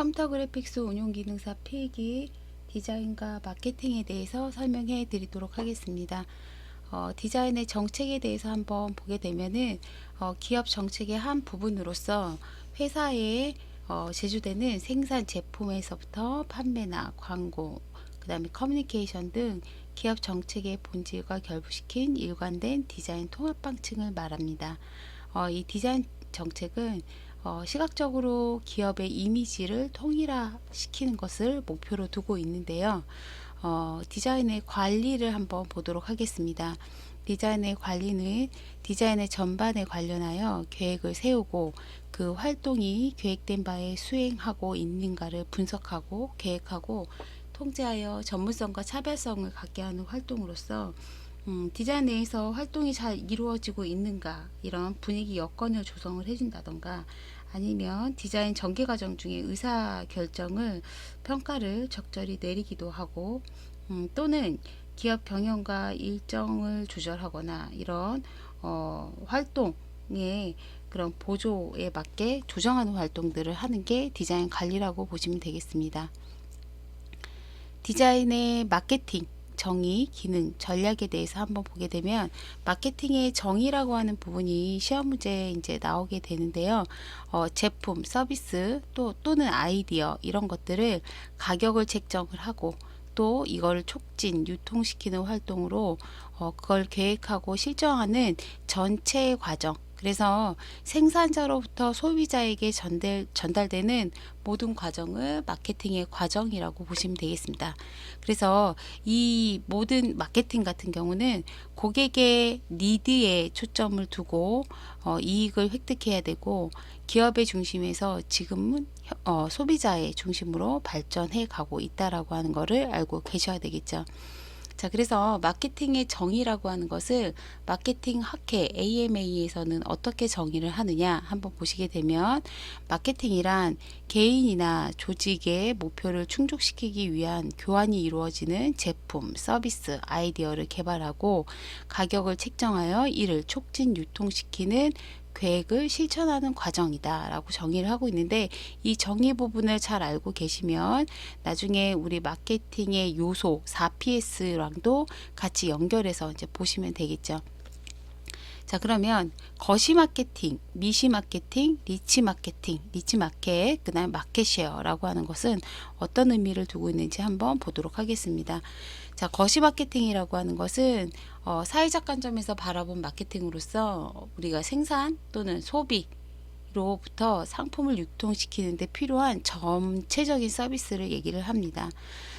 컴퓨터 그래픽스 운용 기능사 필기 디자인과 마케팅에 대해서 설명해 드리도록 하겠습니다. 어, 디자인의 정책에 대해서 한번 보게 되면은 어, 기업 정책의 한 부분으로서 회사에 어, 제조되는 생산 제품에서부터 판매나 광고, 그 다음에 커뮤니케이션 등 기업 정책의 본질과 결부시킨 일관된 디자인 통합 방침을 말합니다. 어, 이 디자인 정책은 어, 시각적으로 기업의 이미지를 통일화시키는 것을 목표로 두고 있는데요. 어, 디자인의 관리를 한번 보도록 하겠습니다. 디자인의 관리는 디자인의 전반에 관련하여 계획을 세우고 그 활동이 계획된 바에 수행하고 있는가를 분석하고 계획하고 통제하여 전문성과 차별성을 갖게 하는 활동으로서 음, 디자인 내에서 활동이 잘 이루어지고 있는가 이런 분위기 여건을 조성을 해준다던가 아니면 디자인 전개 과정 중에 의사 결정을 평가를 적절히 내리기도 하고 음, 또는 기업 경영과 일정을 조절하거나 이런 어, 활동의 그런 보조에 맞게 조정하는 활동들을 하는 게 디자인 관리라고 보시면 되겠습니다. 디자인의 마케팅 정의, 기능, 전략에 대해서 한번 보게 되면 마케팅의 정의라고 하는 부분이 시험 문제에 이제 나오게 되는데요. 어, 제품, 서비스 또 또는 아이디어 이런 것들을 가격을 책정을 하고 또 이걸 촉진, 유통시키는 활동으로 어, 그걸 계획하고 실정하는 전체의 과정 그래서 생산자로부터 소비자에게 전달, 전달되는 모든 과정을 마케팅의 과정이라고 보시면 되겠습니다. 그래서 이 모든 마케팅 같은 경우는 고객의 니드에 초점을 두고 어, 이익을 획득해야 되고 기업의 중심에서 지금은 어, 소비자의 중심으로 발전해 가고 있다라고 하는 것을 알고 계셔야 되겠죠. 자, 그래서 마케팅의 정의라고 하는 것을 마케팅 학회 AMA에서는 어떻게 정의를 하느냐 한번 보시게 되면 마케팅이란 개인이나 조직의 목표를 충족시키기 위한 교환이 이루어지는 제품, 서비스, 아이디어를 개발하고 가격을 책정하여 이를 촉진 유통시키는 계획을 실천하는 과정이다라고 정의를 하고 있는데 이 정의 부분을 잘 알고 계시면 나중에 우리 마케팅의 요소 4PS랑도 같이 연결해서 이제 보시면 되겠죠. 자, 그러면 거시 마케팅, 미시 마케팅, 리치 마케팅, 리치 마켓, 그다음 마켓 쉐어라고 하는 것은 어떤 의미를 두고 있는지 한번 보도록 하겠습니다. 자, 거시 마케팅이라고 하는 것은 어, 사회적 관점에서 바라본 마케팅으로서 우리가 생산 또는 소비 로부터 상품을 유통시키는데 필요한 전체적인 서비스를 얘기를 합니다.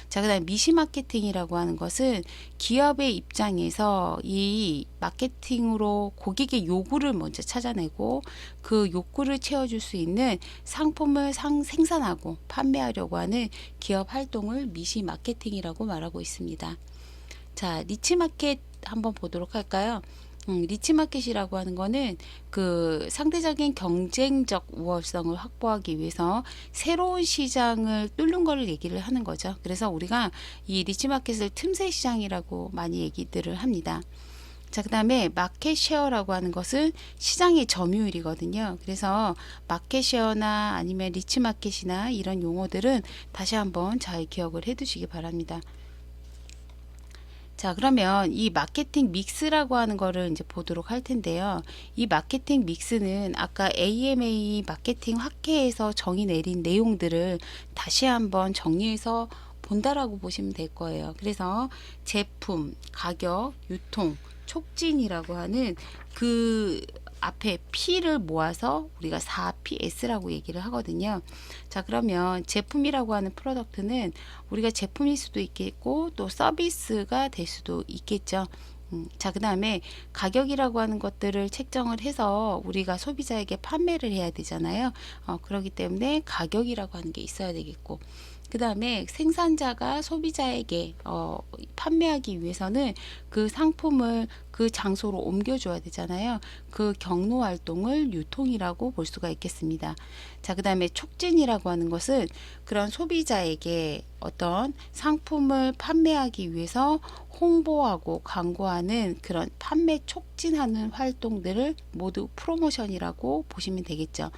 자, 그 다음 미시 마케팅이라고 하는 것은 기업의 입장에서 이 마케팅으로 고객의 요구를 먼저 찾아내고 그 욕구를 채워줄 수 있는 상품을 상, 생산하고 판매하려고 하는 기업 활동을 미시 마케팅이라고 말하고 있습니다. 자, 리치 마켓 한번 보도록 할까요? 음, 리치마켓이라고 하는 거는 그 상대적인 경쟁적 우월성을 확보하기 위해서 새로운 시장을 뚫는 거를 얘기를 하는 거죠. 그래서 우리가 이 리치마켓을 틈새 시장이라고 많이 얘기들을 합니다. 자, 그 다음에 마켓 쉐어라고 하는 것은 시장의 점유율이거든요. 그래서 마켓 쉐어나 아니면 리치 마켓이나 이런 용어들은 다시 한번 잘 기억을 해 두시기 바랍니다. 자, 그러면 이 마케팅 믹스라고 하는 거를 이제 보도록 할 텐데요. 이 마케팅 믹스는 아까 AMA 마케팅 학회에서 정의 내린 내용들을 다시 한번 정리해서 본다라고 보시면 될 거예요. 그래서 제품, 가격, 유통, 촉진이라고 하는 그 앞에 P를 모아서 우리가 4PS라고 얘기를 하거든요. 자, 그러면 제품이라고 하는 프로덕트는 우리가 제품일 수도 있겠고 또 서비스가 될 수도 있겠죠. 음, 자, 그 다음에 가격이라고 하는 것들을 책정을 해서 우리가 소비자에게 판매를 해야 되잖아요. 어, 그렇기 때문에 가격이라고 하는 게 있어야 되겠고. 그 다음에 생산자가 소비자에게 어, 판매하기 위해서는 그 상품을 그 장소로 옮겨줘야 되잖아요. 그 경로 활동을 유통이라고 볼 수가 있겠습니다. 자, 그 다음에 촉진이라고 하는 것은 그런 소비자에게 어떤 상품을 판매하기 위해서 홍보하고 광고하는 그런 판매 촉진하는 활동들을 모두 프로모션이라고 보시면 되겠죠.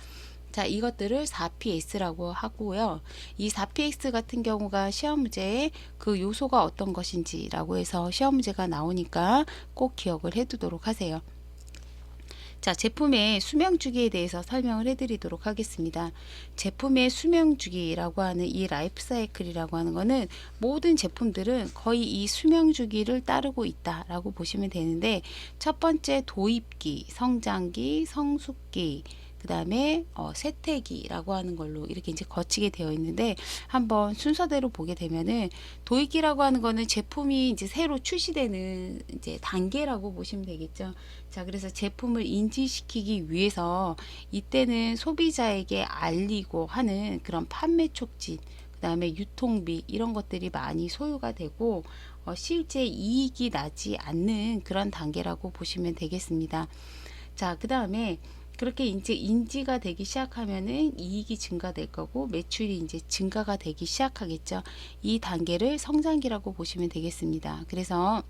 자, 이것들을 4PS라고 하고요. 이 4PX 같은 경우가 시험 문제에 그 요소가 어떤 것인지라고 해서 시험 문제가 나오니까 꼭 기억을 해 두도록 하세요. 자, 제품의 수명 주기에 대해서 설명을 해드리도록 하겠습니다. 제품의 수명 주기라고 하는 이 라이프 사이클이라고 하는 거는 모든 제품들은 거의 이 수명 주기를 따르고 있다라고 보시면 되는데 첫 번째 도입기, 성장기, 성숙기, 그 다음에 어, 세태기라고 하는 걸로 이렇게 이제 거치게 되어 있는데 한번 순서대로 보게 되면은 도입기라고 하는 거는 제품이 이제 새로 출시되는 이제 단계라고 보시면 되겠죠. 자, 그래서 제품을 인지시키기 위해서 이때는 소비자에게 알리고 하는 그런 판매 촉진, 그 다음에 유통비 이런 것들이 많이 소요가 되고 어, 실제 이익이 나지 않는 그런 단계라고 보시면 되겠습니다. 자, 그 다음에 그렇게 이제 인지가 되기 시작하면은 이익이 증가될 거고 매출이 이제 증가가 되기 시작하겠죠. 이 단계를 성장기라고 보시면 되겠습니다. 그래서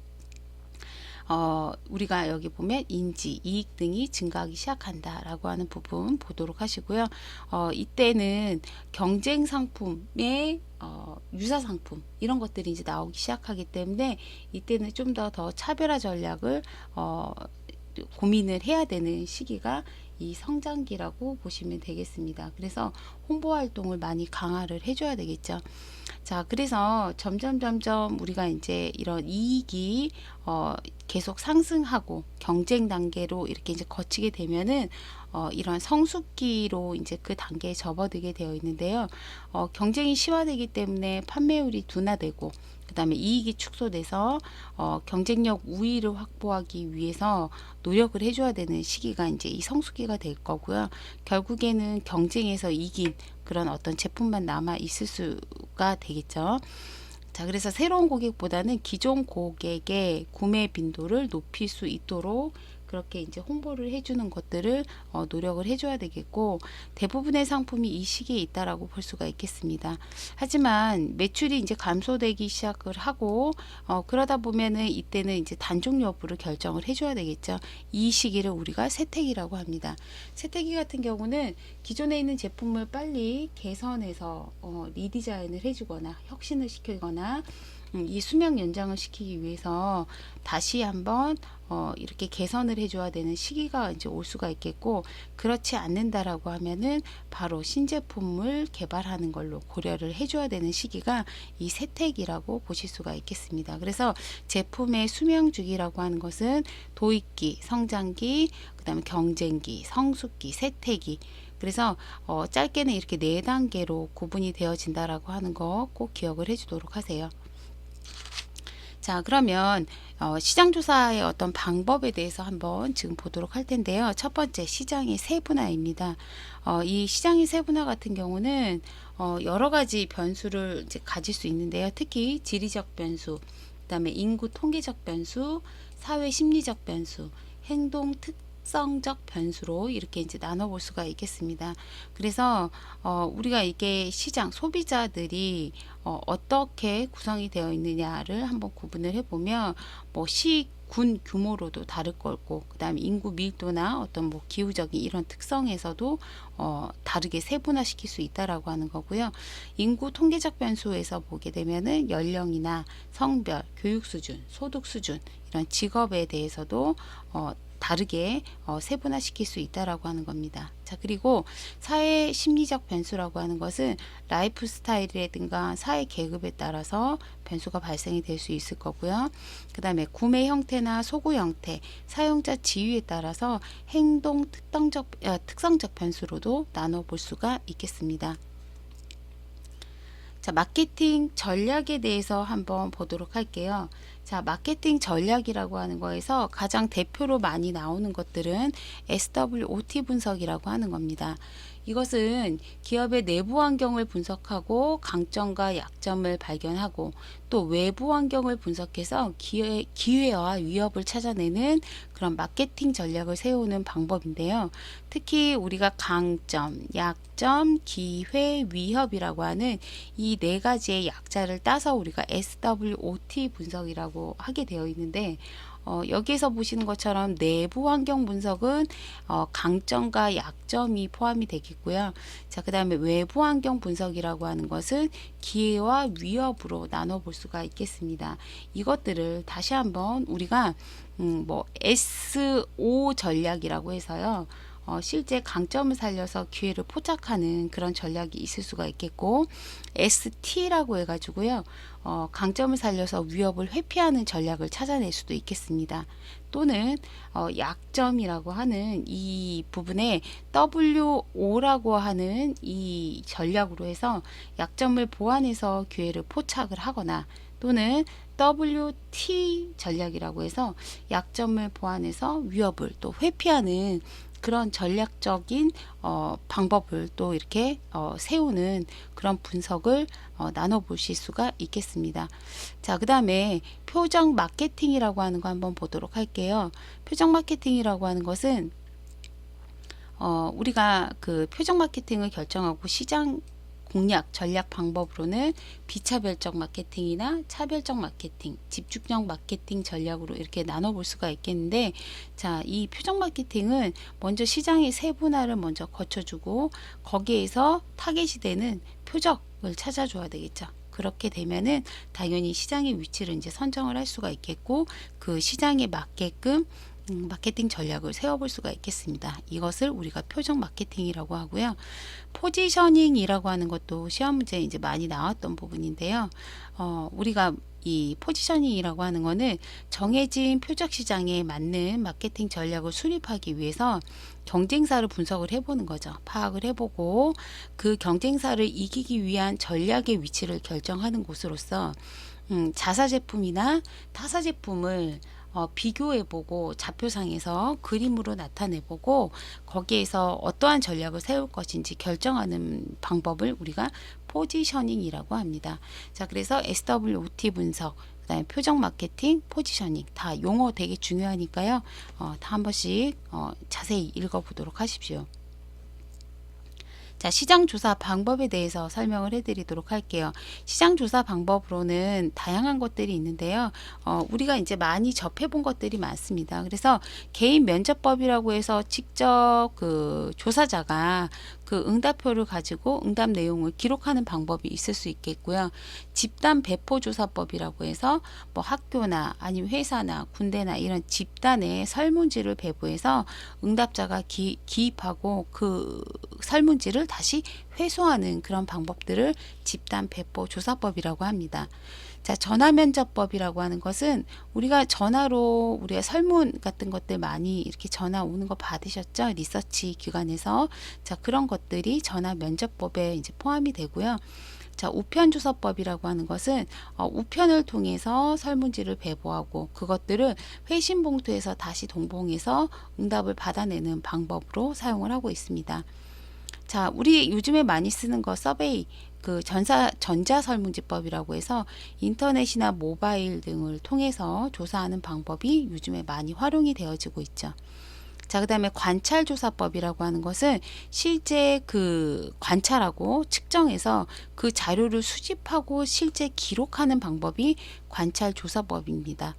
어, 우리가 여기 보면 인지, 이익 등이 증가하기 시작한다라고 하는 부분 보도록 하시고요. 어, 이때는 경쟁 상품의 어, 유사 상품 이런 것들이 이제 나오기 시작하기 때문에 이때는 좀 더더 차별화 전략을 어, 고민을 해야 되는 시기가 이 성장기라고 보시면 되겠습니다. 그래서 홍보 활동을 많이 강화를 해줘야 되겠죠. 자, 그래서 점점 점점 우리가 이제 이런 이익이 어, 계속 상승하고 경쟁 단계로 이렇게 이제 거치게 되면은 어, 이런 성숙기로 이제 그 단계에 접어들게 되어 있는데요. 어, 경쟁이 시화되기 때문에 판매율이 둔화되고 그 다음에 이익이 축소돼서 어, 경쟁력 우위를 확보하기 위해서 노력을 해줘야 되는 시기가 이제 이 성수기가 될 거고요. 결국에는 경쟁에서 이긴 그런 어떤 제품만 남아 있을 수가 되겠죠. 자, 그래서 새로운 고객보다는 기존 고객의 구매 빈도를 높일 수 있도록 그렇게 이제 홍보를 해주는 것들을 어, 노력을 해줘야 되겠고 대부분의 상품이 이 시기에 있다라고 볼 수가 있겠습니다. 하지만 매출이 이제 감소되기 시작을 하고 어, 그러다 보면은 이때는 이제 단종 여부를 결정을 해줘야 되겠죠. 이 시기를 우리가 세택이라고 합니다. 세택이 같은 경우는 기존에 있는 제품을 빨리 개선해서 어, 리디자인을 해주거나 혁신을 시키거나 음, 이 수명 연장을 시키기 위해서 다시 한번 어, 이렇게 개선을 해줘야 되는 시기가 이제 올 수가 있겠고 그렇지 않는다라고 하면은 바로 신제품을 개발하는 걸로 고려를 해줘야 되는 시기가 이 세택이라고 보실 수가 있겠습니다. 그래서 제품의 수명 주기라고 하는 것은 도입기, 성장기, 그다음에 경쟁기, 성숙기, 세택기 그래서 어, 짧게는 이렇게 네 단계로 구분이 되어진다라고 하는 거 꼭 기억을 해주도록 하세요. 자, 그러면 어, 시장 조사의 어떤 방법에 대해서 한번 지금 보도록 할 텐데요. 첫 번째 시장의 세분화입니다. 어, 이 시장의 세분화 같은 경우는 어, 여러 가지 변수를 이제 가질 수 있는데요. 특히 지리적 변수, 그다음에 인구 통계적 변수, 사회 심리적 변수, 행동 특 성적 변수로 이렇게 이제 나눠볼 수가 있겠습니다. 그래서 어, 우리가 이게 시장 소비자들이 어, 어떻게 구성이 되어 있느냐를 한번 구분을 해보면 뭐 시, 군 규모로도 다를 거고 그다음에 인구 밀도나 어떤 뭐 기후적인 이런 특성에서도 어, 다르게 세분화시킬 수 있다라고 하는 거고요. 인구 통계적 변수에서 보게 되면은 연령이나 성별, 교육 수준, 소득 수준 이런 직업에 대해서도 어, 다르게 어, 세분화시킬 수 있다라고 하는 겁니다. 자 그리고 사회 심리적 변수라고 하는 것은 라이프 스타일이라든가 사회 계급에 따라서 변수가 발생이 될 수 있을 거고요. 그 다음에 구매 형태나 소구 형태, 사용자 지위에 따라서 행동 특성적, 어, 특성적 변수로도 나눠볼 수가 있겠습니다. 자, 마케팅 전략에 대해서 한번 보도록 할게요. 자, 마케팅 전략이라고 하는 거에서 가장 대표로 많이 나오는 것들은 SWOT 분석이라고 하는 겁니다. 이것은 기업의 내부 환경을 분석하고 강점과 약점을 발견하고 또 외부 환경을 분석해서 기회, 기회와 위협을 찾아내는 그런 마케팅 전략을 세우는 방법인데요. 특히 우리가 강점, 약점, 기회, 위협이라고 하는 이 네 가지의 약자를 따서 우리가 SWOT 분석이라고 하게 되어 있는데 어, 여기에서 보시는 것처럼 내부 환경 분석은 어, 강점과 약점이 포함이 되겠고요. 자, 그 다음에 외부 환경 분석이라고 하는 것은 기회와 위협으로 나눠 볼 수가 있겠습니다. 이것들을 다시 한번 우리가 음, 뭐 SO 전략이라고 해서요. 어, 실제 강점을 살려서 기회를 포착하는 그런 전략이 있을 수가 있겠고 ST라고 해가지고요 어, 강점을 살려서 위협을 회피하는 전략을 찾아낼 수도 있겠습니다. 또는 어, 약점이라고 하는 이 부분에 WO라고 하는 이 전략으로 해서 약점을 보완해서 기회를 포착을 하거나 또는 WT 전략이라고 해서 약점을 보완해서 위협을 또 회피하는 그런 전략적인 어, 방법을 또 이렇게 어, 세우는 그런 분석을 어, 나눠 보실 수가 있겠습니다. 자, 그 다음에 표정 마케팅이라고 하는 거 한번 보도록 할게요. 표정 마케팅이라고 하는 것은 어, 우리가 그 표정 마케팅을 결정하고 시장 공략 전략 방법으로는 비차별적 마케팅이나 차별적 마케팅, 집중적 마케팅 전략으로 이렇게 나눠볼 수가 있겠는데 자, 이 표정 마케팅은 먼저 시장의 세분화를 먼저 거쳐주고 거기에서 타겟이 되는 표적을 찾아줘야 되겠죠. 그렇게 되면은 당연히 시장의 위치를 이제 선정을 할 수가 있겠고 그 시장에 맞게끔 음, 마케팅 전략을 세워볼 수가 있겠습니다. 이것을 우리가 표정 마케팅이라고 하고요. 포지셔닝이라고 하는 것도 시험 문제에 이제 많이 나왔던 부분인데요. 어, 우리가 이 포지셔닝이라고 하는 거는 정해진 표적 시장에 맞는 마케팅 전략을 수립하기 위해서 경쟁사를 분석을 해보는 거죠. 파악을 해보고 그 경쟁사를 이기기 위한 전략의 위치를 결정하는 곳으로서 음, 자사 제품이나 타사 제품을 어, 비교해보고 좌표상에서 그림으로 나타내보고 거기에서 어떠한 전략을 세울 것인지 결정하는 방법을 우리가 포지셔닝이라고 합니다. 자, 그래서 SWOT 분석, 그 다음에 표정 마케팅, 포지셔닝 다 용어 되게 중요하니까요. 어, 다 한 번씩 어, 자세히 읽어보도록 하십시오. 자, 시장 조사 방법에 대해서 설명을 해드리도록 할게요. 시장 조사 방법으로는 다양한 것들이 있는데요. 어, 우리가 이제 많이 접해본 것들이 많습니다. 그래서 개인 면접법이라고 해서 직접 그 조사자가 그 응답표를 가지고 응답 내용을 기록하는 방법이 있을 수 있겠고요. 집단 배포 조사법이라고 해서 뭐 학교나 아니면 회사나 군대나 이런 집단의 설문지를 배부해서 응답자가 기, 기입하고 그 설문지를 다시 회수하는 그런 방법들을 집단 배포 조사법이라고 합니다. 자, 전화 면접법이라고 하는 것은 우리가 전화로 우리가 설문 같은 것들 많이 이렇게 전화 오는 거 받으셨죠? 리서치 기관에서. 자, 그런 것들이 전화 면접법에 이제 포함이 되고요. 자, 우편 조사법이라고 하는 것은 어, 우편을 통해서 설문지를 배부하고 그것들을 회신 봉투에서 다시 동봉해서 응답을 받아내는 방법으로 사용을 하고 있습니다. 자, 우리 요즘에 많이 쓰는 거 서베이 그 전사 전자 설문지법이라고 해서 인터넷이나 모바일 등을 통해서 조사하는 방법이 요즘에 많이 활용이 되어지고 있죠. 자, 그 다음에 관찰조사법이라고 하는 것은 실제 그 관찰하고 측정해서 그 자료를 수집하고 실제 기록하는 방법이 관찰조사법입니다.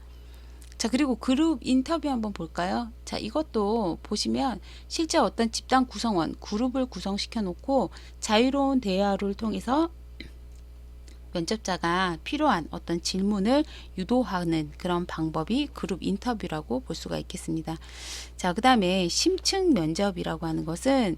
자, 그리고 그룹 인터뷰 한번 볼까요? 자, 이것도 보시면 실제 어떤 집단 구성원, 그룹을 구성시켜 놓고 자유로운 대화를 통해서 면접자가 필요한 어떤 질문을 유도하는 그런 방법이 그룹 인터뷰라고 볼 수가 있겠습니다. 자, 그 다음에 심층 면접이라고 하는 것은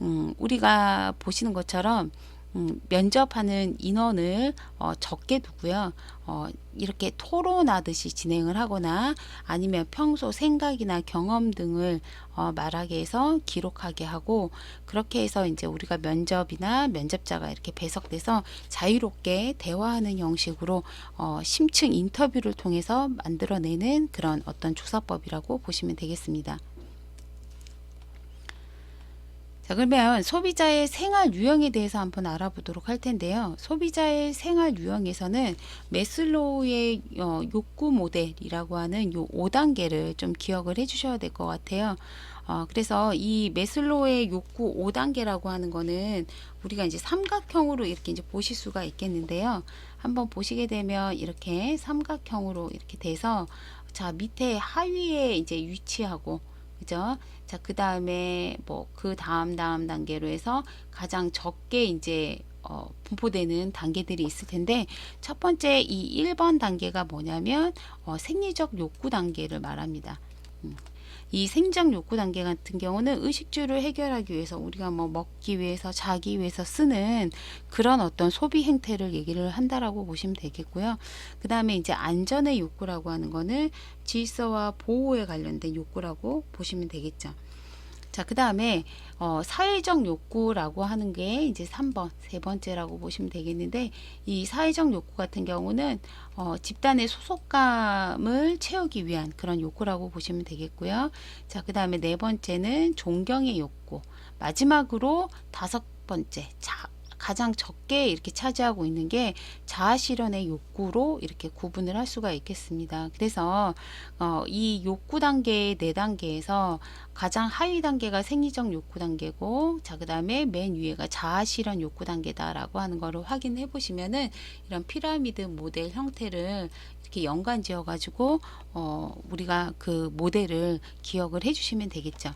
음, 우리가 보시는 것처럼 음, 면접하는 인원을 어, 적게 두고요. 어, 이렇게 토론하듯이 진행을 하거나 아니면 평소 생각이나 경험 등을 어, 말하게 해서 기록하게 하고 그렇게 해서 이제 우리가 면접이나 면접자가 이렇게 배석돼서 자유롭게 대화하는 형식으로 어, 심층 인터뷰를 통해서 만들어내는 그런 어떤 조사법이라고 보시면 되겠습니다. 자, 그러면 소비자의 생활 유형에 대해서 한번 알아보도록 할 텐데요. 소비자의 생활 유형에서는 메슬로우의 어, 욕구 모델이라고 하는 요 5단계를 좀 기억을 해 주셔야 될 것 같아요. 어, 그래서 이 메슬로우의 욕구 5단계라고 하는 거는 우리가 이제 삼각형으로 이렇게 이제 보실 수가 있겠는데요. 한번 보시게 되면 이렇게 삼각형으로 이렇게 돼서 자, 밑에 하위에 이제 위치하고 그죠? 자, 그 다음에 뭐 그 다음 다음 단계로 해서 가장 적게 이제 어, 분포되는 단계들이 있을 텐데 첫 번째 이 1번 단계가 뭐냐면 어, 생리적 욕구 단계를 말합니다. 음. 이 생적 욕구 단계 같은 경우는 의식주를 해결하기 위해서 우리가 뭐 먹기 위해서 자기 위해서 쓰는 그런 어떤 소비 행태를 얘기를 한다라고 보시면 되겠고요. 그 다음에 이제 안전의 욕구라고 하는 거는 질서와 보호에 관련된 욕구라고 보시면 되겠죠. 자, 그 다음에 어, 사회적 욕구라고 하는 게 이제 3번, 세 번째라고 보시면 되겠는데 이 사회적 욕구 같은 경우는 어, 집단의 소속감을 채우기 위한 그런 욕구라고 보시면 되겠고요. 자, 그 다음에 네 번째는 존경의 욕구. 마지막으로 다섯 번째, 자, 가장 적게 이렇게 차지하고 있는 게 자아 실현의 욕구로 이렇게 구분을 할 수가 있겠습니다. 그래서 어, 이 욕구 단계 네 단계에서 가장 하위 단계가 생리적 욕구 단계고 자 그다음에 맨 위에가 자아 실현 욕구 단계다라고 하는 거를 확인해 보시면은 이런 피라미드 모델 형태를 이렇게 연관 지어 가지고 어, 우리가 그 모델을 기억을 해 주시면 되겠죠.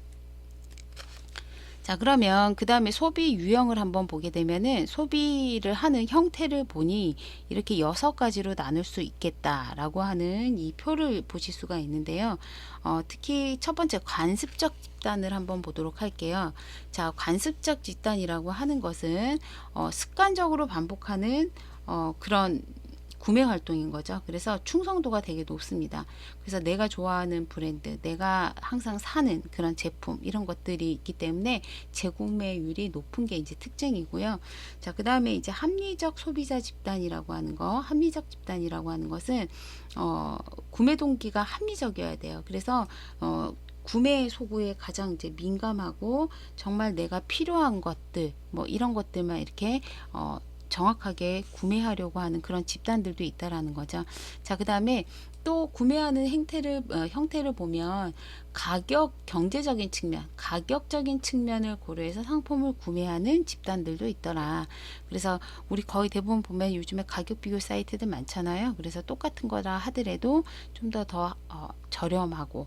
자, 그러면 그 다음에 소비 유형을 한번 보게 되면은 소비를 하는 형태를 보니 이렇게 여섯 가지로 나눌 수 있겠다라고 하는 이 표를 보실 수가 있는데요. 어, 특히 첫 번째 관습적 집단을 한번 보도록 할게요. 자, 관습적 집단이라고 하는 것은 어, 습관적으로 반복하는 어, 그런 구매 활동인 거죠. 그래서 충성도가 되게 높습니다. 그래서 내가 좋아하는 브랜드, 내가 항상 사는 그런 제품 이런 것들이 있기 때문에 재구매율이 높은 게 이제 특징이고요. 자, 그다음에 이제 합리적 소비자 집단이라고 하는 거, 합리적 집단이라고 하는 것은 어, 구매 동기가 합리적이어야 돼요. 그래서 어, 구매 소구에 가장 이제 민감하고 정말 내가 필요한 것들 뭐 이런 것들만 이렇게 어, 정확하게 구매하려고 하는 그런 집단들도 있다라는 거죠. 자, 그 다음에 또 구매하는 행태를 어, 형태를 보면 가격 경제적인 측면, 가격적인 측면을 고려해서 상품을 구매하는 집단들도 있더라. 그래서 우리 거의 대부분 보면 요즘에 가격 비교 사이트들 많잖아요. 그래서 똑같은 거라 하더라도 좀 더더 어, 저렴하고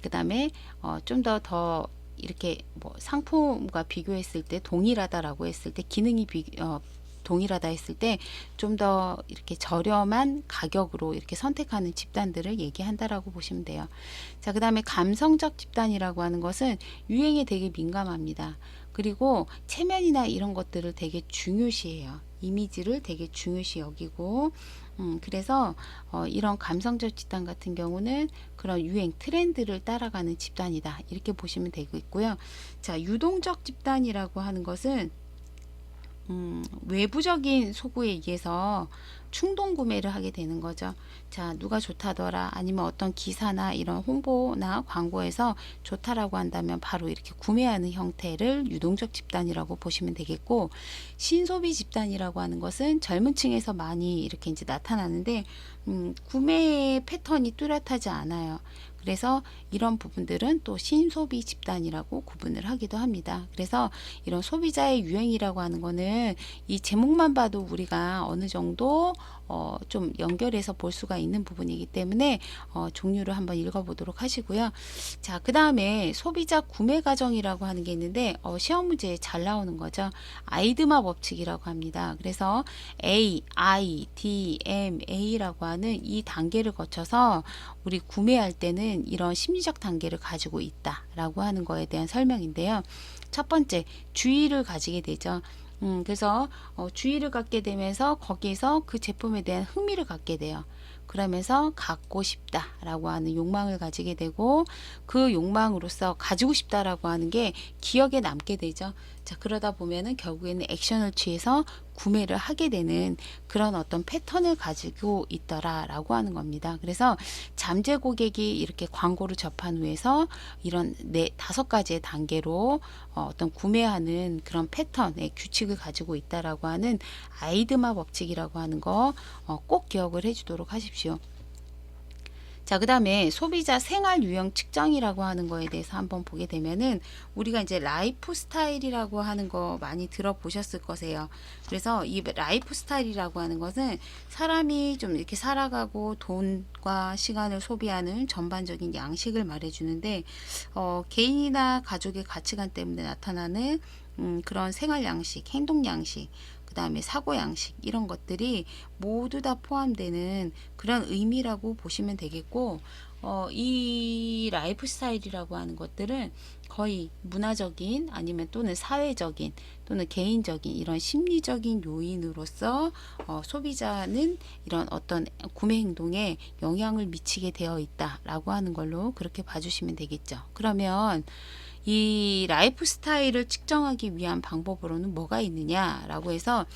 그 다음에 어, 좀더더 이렇게 뭐 상품과 비교했을 때 동일하다라고 했을 때 기능이 비, 어, 동일하다 했을 때 좀 더 이렇게 저렴한 가격으로 이렇게 선택하는 집단들을 얘기한다라고 보시면 돼요. 자, 그 다음에 감성적 집단이라고 하는 것은 유행에 되게 민감합니다. 그리고 체면이나 이런 것들을 되게 중요시해요. 이미지를 되게 중요시 여기고, 음, 그래서 어, 이런 감성적 집단 같은 경우는 그런 유행 트렌드를 따라가는 집단이다. 이렇게 보시면 되고 있고요. 자, 유동적 집단이라고 하는 것은 음, 외부적인 소구에 의해서 충동 구매를 하게 되는 거죠. 자, 누가 좋다더라, 아니면 어떤 기사나 이런 홍보나 광고에서 좋다라고 한다면 바로 이렇게 구매하는 형태를 유동적 집단이라고 보시면 되겠고, 신소비 집단이라고 하는 것은 젊은 층에서 많이 이렇게 이제 나타나는데, 음, 구매 패턴이 뚜렷하지 않아요. 그래서 이런 부분들은 또 신소비 집단이라고 구분을 하기도 합니다. 그래서 이런 소비자의 유행이라고 하는 거는 이 제목만 봐도 우리가 어느 정도 어, 좀 연결해서 볼 수가 있는 부분이기 때문에 어, 종류를 한번 읽어보도록 하시고요. 자, 그 다음에 소비자 구매 과정이라고 하는 게 있는데 어, 시험 문제에 잘 나오는 거죠. 아이드마 법칙이라고 합니다. 그래서 A, I, D, M, A라고 하는 이 단계를 거쳐서 우리 구매할 때는 이런 심리적 단계를 가지고 있다라고 하는 거에 대한 설명인데요. 첫 번째, 주의를 가지게 되죠. 음, 그래서 어, 주의를 갖게 되면서 거기에서 그 제품에 대한 흥미를 갖게 돼요. 그러면서 갖고 싶다라고 하는 욕망을 가지게 되고 그 욕망으로서 가지고 싶다라고 하는 게 기억에 남게 되죠. 자, 그러다 보면은 결국에는 액션을 취해서 구매를 하게 되는 그런 어떤 패턴을 가지고 있더라라고 하는 겁니다. 그래서 잠재 고객이 이렇게 광고를 접한 후에서 이런 네 다섯 가지의 단계로 어, 어떤 구매하는 그런 패턴의 규칙을 가지고 있다라고 하는 아이드마 법칙이라고 하는 거 어, 꼭 기억을 해주도록 하십시오. 자, 그 다음에 소비자 생활 유형 측정이라고 하는 거에 대해서 한번 보게 되면은 우리가 이제 라이프 스타일이라고 하는 거 많이 들어보셨을 거세요. 그래서 이 라이프 스타일이라고 하는 것은 사람이 좀 이렇게 살아가고 돈과 시간을 소비하는 전반적인 양식을 말해주는데, 어, 개인이나 가족의 가치관 때문에 나타나는 음, 그런 생활 양식, 행동 양식, 그 다음에 사고 양식 이런 것들이 모두 다 포함되는 그런 의미라고 보시면 되겠고 어, 이 라이프 스타일이라고 하는 것들은 거의 문화적인 아니면 또는 사회적인 또는 개인적인 이런 심리적인 요인으로서 어, 소비자는 이런 어떤 구매 행동에 영향을 미치게 되어 있다라고 하는 걸로 그렇게 봐주시면 되겠죠. 그러면 이 라이프 스타일을 측정하기 위한 방법으로는 뭐가 있느냐라고 해서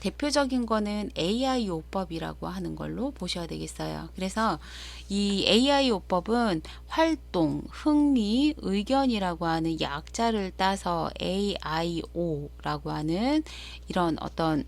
대표적인 거는 AI 요법이라고 하는 걸로 보셔야 되겠어요. 그래서 이 AI 요법은 활동, 흥미, 의견이라고 하는 약자를 따서 AIO라고 하는 이런 어떤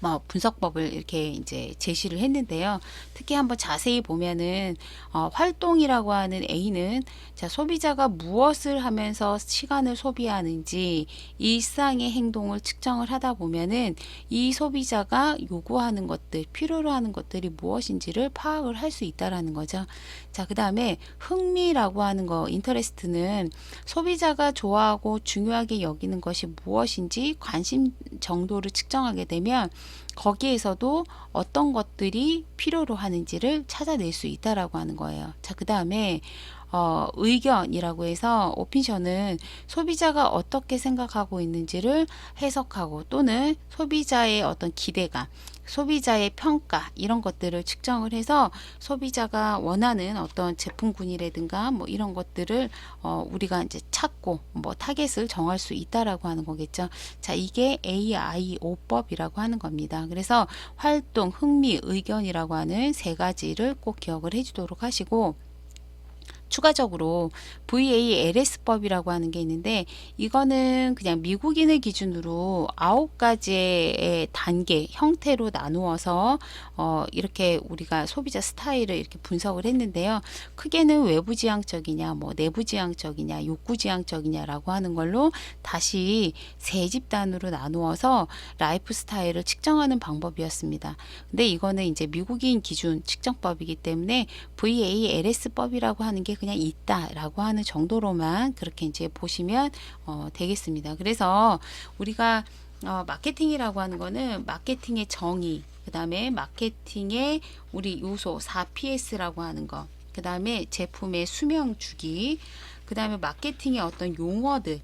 뭐 분석법을 이렇게 이제 제시를 했는데요. 특히 한번 자세히 보면은 어, 활동이라고 하는 A는 자 소비자가 무엇을 하면서 시간을 소비하는지 일상의 행동을 측정을 하다 보면은 이 소비자가 요구하는 것들, 필요로 하는 것들이 무엇인지를 파악을 할 수 있다라는 거죠. 자, 그 다음에 흥미라고 하는 거, 인터레스트는 소비자가 좋아하고 중요하게 여기는 것이 무엇인지 관심 정도를 측정하게 되면 거기에서도 어떤 것들이 필요로 하는지를 찾아낼 수 있다라고 하는 거예요. 자, 그 다음에 어, 의견이라고 해서 오피션은 소비자가 어떻게 생각하고 있는지를 해석하고 또는 소비자의 어떤 기대감, 소비자의 평가 이런 것들을 측정을 해서 소비자가 원하는 어떤 제품군이라든가 뭐 이런 것들을 어, 우리가 이제 찾고 뭐 타겟을 정할 수 있다라고 하는 거겠죠. 자, 이게 AIO법이라고 하는 겁니다. 그래서 활동, 흥미, 의견이라고 하는 세 가지를 꼭 기억을 해 주도록 하시고 추가적으로 VALS법이라고 하는 게 있는데 이거는 그냥 미국인을 기준으로 아홉 가지의 단계 형태로 나누어서 어 이렇게 우리가 소비자 스타일을 이렇게 분석을 했는데요. 크게는 외부 지향적이냐 뭐 내부 지향적이냐 욕구 지향적이냐라고 하는 걸로 다시 세 집단으로 나누어서 라이프 스타일을 측정하는 방법이었습니다. 근데 이거는 이제 미국인 기준 측정법이기 때문에 VALS법이라고 하는 게 그냥 있다라고 하는 정도로만 그렇게 이제 보시면 어, 되겠습니다. 그래서 우리가 어, 마케팅이라고 하는 거는 마케팅의 정의, 그 다음에 마케팅의 우리 요소 4PS라고 하는 거, 그 다음에 제품의 수명 주기, 그 다음에 마케팅의 어떤 용어들,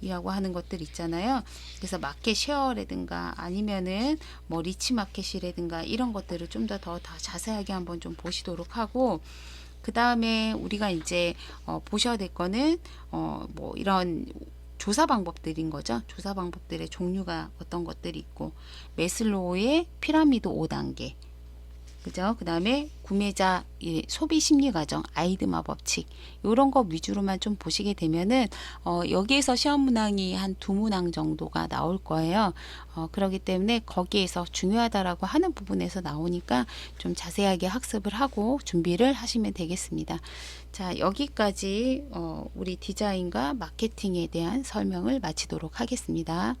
이라고 하는 것들 있잖아요. 그래서 마켓 쉐어라든가 아니면은 뭐 리치 마켓이라든가 이런 것들을 좀 더더 자세하게 한번 좀 보시도록 하고 그 다음에 우리가 이제 어, 보셔야 될 거는 어, 뭐 이런 조사 방법들인 거죠. 조사 방법들의 종류가 어떤 것들이 있고 메슬로우의 피라미드 5단계 그죠? 그 다음에 구매자 이 소비 심리 과정, 아이드마 법칙 이런 거 위주로만 좀 보시게 되면은 어, 여기에서 시험 문항이 한 두 문항 정도가 나올 거예요. 어, 그렇기 때문에 거기에서 중요하다라고 하는 부분에서 나오니까 좀 자세하게 학습을 하고 준비를 하시면 되겠습니다. 자 여기까지 어, 우리 디자인과 마케팅에 대한 설명을 마치도록 하겠습니다.